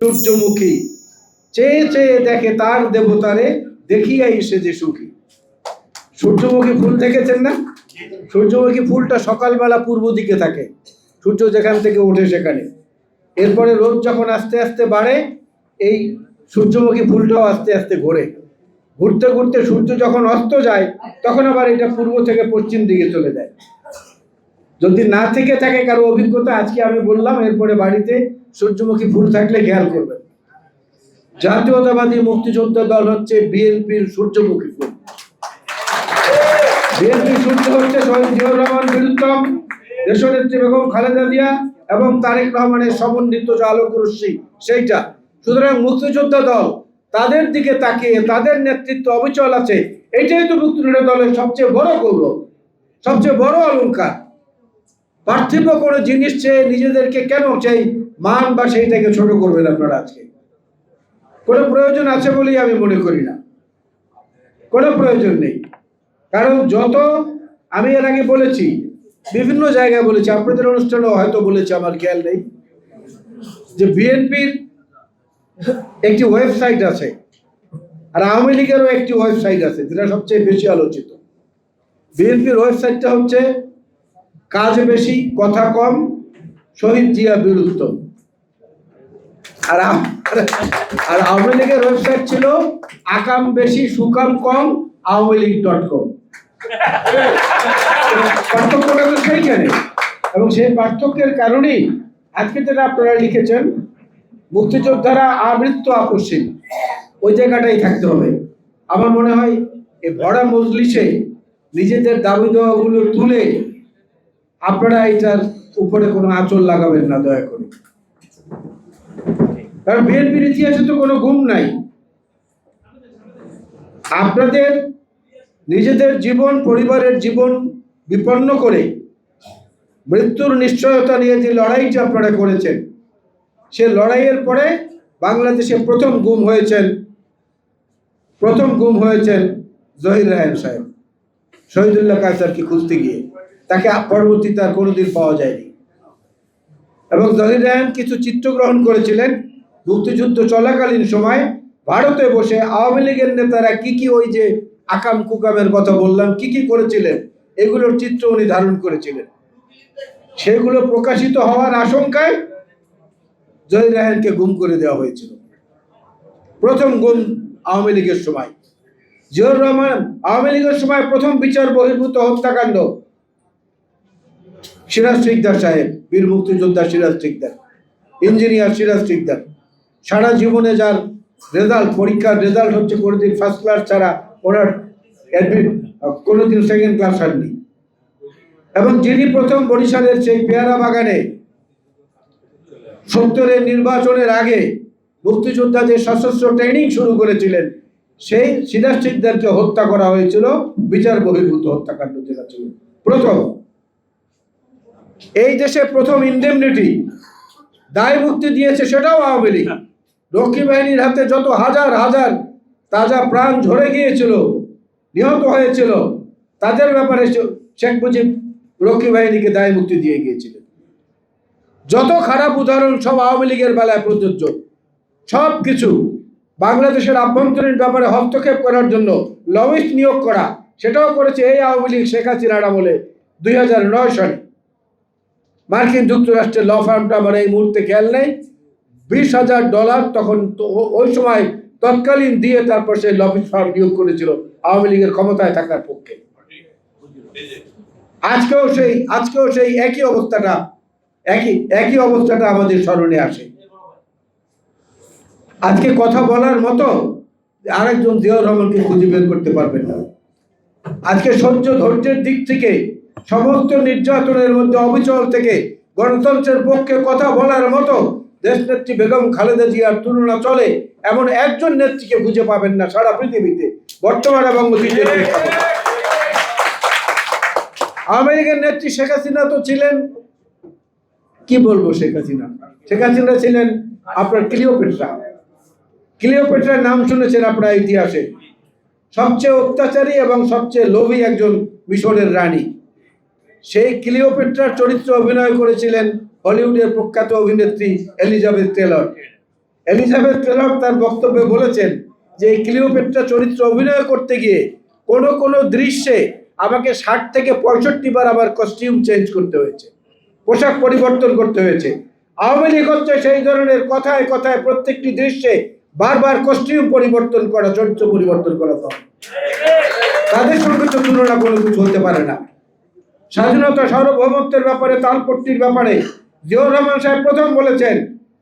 সূর্যমুখী। চেয়ে চেয়ে দেখে তার দেবতারে দেখিয়াই সে যে সুখী। সূর্যমুখী ফুল দেখেছেন না? সূর্যমুখী ফুলটা সকালবেলা পূর্ব দিকে থাকে। সূর্য যেখান থেকে ওঠে সেখানে। এরপরে রোদ যখন আস্তে আস্তে বাড়ে, এই সূর্যমুখী ফুলটাও আস্তে আস্তে ঘোরে। ঘুরতে ঘুরতে সূর্য যখন অস্ত যায়, তখন আবার এটা পূর্ব থেকে পশ্চিম দিকে চলে যায়। যদি না থেকে থাকে কারও অভিজ্ঞতা, আজকে আমি বললাম, এরপরে বাড়িতে সূর্যমুখী ফুল থাকলে খেয়াল করবেন। জাতীয়তাবাদী মুক্তিযোদ্ধা দল হচ্ছে বিএনপির সূর্যমুখী ফুল। বিএনপি সূর্য হচ্ছে শহীদ রহমান বীরুত্তম দেশনেত্রী বেগম খালেদা জিয়া এবং তারেক রহমানের সমন্বিত যে আলোক রশ্মি, সেইটা। সুতরাং মুক্তিযোদ্ধা দল তাদের দিকে তাকিয়ে তাদের নেতৃত্ব অবিচল আছে, এটাই তো মুক্তিযোদ্ধা দলের সবচেয়ে বড় গৌরব, সবচেয়ে বড় অলংকার। পার্থিব কোনো জিনিস চেয়ে নিজেদেরকে কেন চাই? মান বা সেইটাকে ছোট করবেন আপনারা আজকে। কোনো প্রয়োজন আছে বলেই আমি মনে করি না। কোনো প্রয়োজন নেই। কারণ যত আমি এর আগে বলেছি, বিভিন্ন জায়গায় বলেছি, আপনাদের অনুষ্ঠানেও হয়তো বলেছি, আমার খেয়াল নেই, যে বিএনপির একটি ওয়েবসাইট আছে আর আওয়ামী লীগেরও একটি ওয়েবসাইট আছে, যেটা সবচেয়ে বেশি আলোচিত। বিএনপির ওয়েবসাইটটা হচ্ছে কাজ বেশি, কথা কম, শহীদ জিয়া বীরুত্তম আর আর আওয়ামী লীগের ওয়েবসাইট ছিল, আকাম বেশি, সুকাম কম, আওয়ামী লীগ ডট কম এবং সেই পার্থক্যের কারণেই আজকে যেটা আপনারা লিখেছেন, মুক্তিযোদ্ধারা আমৃত্যু আকস্মিক ওই জায়গাটাই থাকতে হবে। আমার মনে হয় এই ভরা মজলিসে নিজেদের দাবি দেওয়াগুলো তুলে আপনারা এটার উপরে কোনো আঁচল লাগাবেন না, দয়া করে। কারণ বিএনপির ইতিহাসে তো কোনো গুম নাই। আপনাদের নিজেদের জীবন, পরিবারের জীবন বিপন্ন করে মৃত্যুর নিশ্চয়তা নিয়ে যে লড়াইটা আপনারা করেছেন, সে লড়াইয়ের পরে বাংলাদেশে প্রথম গুম হয়েছেন, প্রথম গুম হয়েছেন জহির রায়ন সাহেব। শহীদুল্লাহ কায়সারকে খুঁজতে গিয়ে। তাকে পরবর্তীতে আর কোনোদিন পাওয়া যায়নি। এবং জহির রায়ন কিছু চিত্রগ্রহণ করেছিলেন মুক্তিযুদ্ধ চলাকালীন সময়। ভারতে বসে আওয়ামী লীগের নেতারা কি কি ওই যে আকাম কুকামের কথা বললাম, কি কি করেছিলেন, এগুলোর চিত্র উনি ধারণ করেছিলেন। সেগুলো প্রকাশিত হওয়ার আশঙ্কায় জহির রায়হানকে গুম করে দেওয়া হয়েছিল। প্রথম গুম আওয়ামী লীগের সময়। জিয়র রহমান, আওয়ামী লীগের সময় প্রথম বিচার বহির্ভূত হত্যাকাণ্ড সিরাজ ঠিকদার সাহেব, বীর মুক্তিযোদ্ধা সিরাজ ঠিকদার, ইঞ্জিনিয়ার সিরাজ ঠিকদার। সারা জীবনে যার রেজাল্ট পরীক্ষার রেজাল্ট হচ্ছে কোনোদিন ফার্স্ট ক্লাস ছাড়া ওনার কোনোদিন সেকেন্ড ক্লাস হয়নি এবং যিনি প্রথম বরিশালের সেই পেয়ারা বাগানে সত্তরের নির্বাচনের আগে মুক্তিযোদ্ধাদের সশস্ত্র ট্রেনিং শুরু করেছিলেন, সেই সিরাজ ঠিকদারকে হত্যা করা হয়েছিল, বিচার বহির্ভূত হত্যাকাণ্ড যেটা ছিল। প্রথম এই দেশে প্রথম ইন্ডেমনিটি দায় মুক্তি দিয়েছে সেটাও আওয়ামী লীগ। রক্ষী বাহিনীর হাতে যত হাজার হাজার তাজা প্রাণ ঝরে গিয়েছিল নিহত হয়েছিল তাদের ব্যাপারে শেখ মুজিব রক্ষী বাহিনীকে দায় মুক্তি দিয়ে গিয়েছিলেন। যত খারাপ উদাহরণ সব আওয়ামী লীগের বেলায় প্রযোজ্য। সব কিছু বাংলাদেশের আভ্যন্তরীণ ব্যাপারে হস্তক্ষেপ করার জন্য লবিস্ট নিয়োগ করা সেটাও করেছে এই আওয়ামী লীগ শেখ হাসিনার আমলে দুই হাজার নয় সালে। মার্কিন যুক্তরাষ্ট্রের ল ফার্মটা আমার এই মুহূর্তে খেয়াল নেই। বিশ হাজার ডলার তখন ওই সময় তৎকালীন দিয়ে তারপর সেই লবিং ফার্ম নিয়োগ করেছিল, আওয়ামী লীগের ক্ষমতায় থাকার পক্ষে। আজকেও সেই আজকেও সেই একই অবস্থাটা, একই একই অবস্থাটা আমাদের স্মরণে আসে। আজকে কথা বলার মতো আরেকজন জিয়াউর রহমানকে খুঁজে বের করতে পারবেন না। আজকে সহ্য ধৈর্যের দিক থেকে, সমস্ত নির্যাতনের মধ্যে অবিচল থেকে গণতন্ত্রের পক্ষে কথা বলার মতো দেশনেত্রী বেগম খালেদা জিয়ার তুলনা চলে, এমন একজন নেত্রীকে খুঁজে পাবেন না সারা পৃথিবীতে, বর্তমান এবং অতীতের প্রেক্ষাপটে। নেত্রী শেখ হাসিনা তো ছিলেন, কি বলব শেখ হাসিনা? শেখ হাসিনা ছিলেন আপনার ক্লিওপেট্রা। ক্লিওপেট্রার নাম শুনেছেন আপনার ইতিহাসে। সবচেয়ে অত্যাচারী এবং সবচেয়ে লোভী একজন মিশরের রানী। সেই ক্লিওপেট্রার চরিত্রে অভিনয় করেছিলেন হলিউডের প্রখ্যাত অভিনেত্রী এলিজাবেথ টেলর। এলিজাবেথ টেলর তার বক্তব্যে বলেছেন যে, এই ক্লিওপেট্রা চরিত্র অভিনয় করতে গিয়ে কোন কোন দৃশ্যে আমাকে ষাট থেকে পঁয়ষট্টি বার আবার কস্টিউম চেঞ্জ করতে হয়েছে, পোশাক পরিবর্তন করতে হয়েছে। আওয়ামী লীগ হচ্ছে সেই ধরনের কথায় কথায় প্রত্যেকটি দৃশ্যে বারবার কস্টিউম পরিবর্তন করা, চরিত্র পরিবর্তন করা তো। তাদের সঙ্গে তো তুলনা কোনো কিছু হতে পারে না। স্বাধীনতা সার্বভৌমত্বের ব্যাপারে, তালপট্টির ব্যাপারে জিয়র রহমান সাহেব প্রথম বলেছেন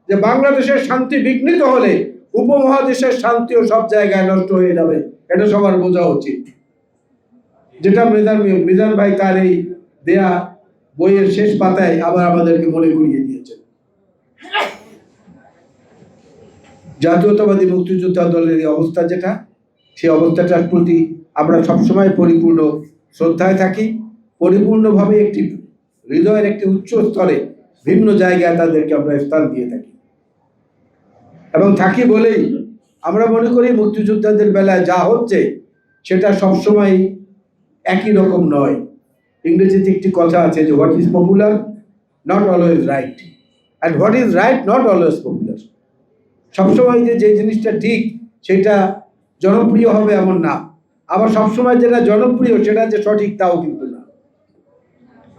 যে, বাংলাদেশের শান্তি বিঘ্নিত হলে উপমহাদেশের শান্তিও সব জায়গায় নষ্ট হয়ে যাবে। এটা সবার বোঝা উচিত। যেটা মৃদান মৃদান ভাই তার এই দেয়া বইয়ের শেষ পাতায় আবার আমাদেরকে মনে করিয়ে জাতীয়তাবাদী মুক্তিযোদ্ধা দলের এই অবস্থা যেটা, সেই অবস্থাটার প্রতি আমরা সবসময় পরিপূর্ণ শ্রদ্ধায় থাকি। পরিপূর্ণভাবে একটি হৃদয়ের একটি উচ্চ স্তরে ভিন্ন জায়গায় তাদেরকে আমরা স্থান দিয়ে থাকি। এবং থাকি বলেই আমরা মনে করি মুক্তিযোদ্ধাদের বেলায় যা হচ্ছে সেটা সবসময় একই রকম নয়। ইংরেজিতে একটি কথা আছে যে what is popular not always right and what is right not always popular সবসময় যে যে জিনিসটা ঠিক, সেটা জনপ্রিয় হবে এমন না। আবার সবসময় যেটা জনপ্রিয়, সেটা যে সঠিক, তাও কিন্তু না।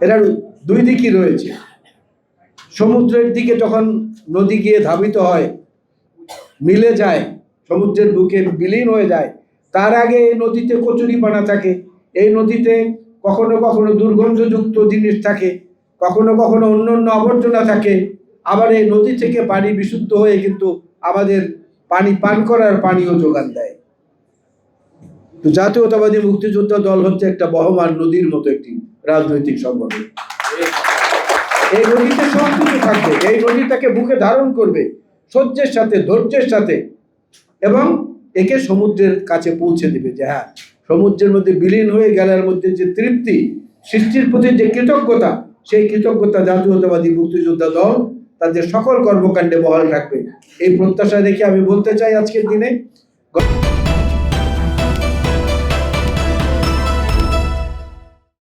এটার দুই দিকই রয়েছে। সমুদ্রের দিকে যখন নদী গিয়ে ধাবিত হয়, মিলে যায়, সমুদ্রের বুকে বিলীন হয়ে যায়, তার আগে এই নদীতে কচুরিপানা থাকে। এই নদীতে কখনো কখনো দুর্গন্ধযুক্ত জিনিস থাকে, কখনো কখনো অন্য অন্য আবর্জনা থাকে। আবার এই নদী থেকে পানি বিশুদ্ধ হয়ে কিন্তু আমাদের পানি পান করার পানীয় যোগান দেয়। তো জাতীয়তাবাদী মুক্তিযোদ্ধা দল হচ্ছে একটা বহমান নদীর মতো একটি রাজনৈতিক সংগঠন। এই নদীতে সব কিছু থাকবে, এই নদী তাকে বুকে ধারণ করবে সহ্যের সাথে, ধৈর্যের সাথে এবং একে সমুদ্রের কাছে পৌঁছে দেবে যে হ্যাঁ সমুদ্রের মধ্যে বিলীন হয়ে গেলার মধ্যে যে তৃপ্তি, সৃষ্টির প্রতি যে কৃতজ্ঞতা, সেই কৃতজ্ঞতা জাতীয়তাবাদী মুক্তিযোদ্ধা দল তাদের সকল কর্মকাণ্ডে বহাল রাখবে এই প্রত্যাশা দেখে আমি বলতে চাই আজকের দিনে।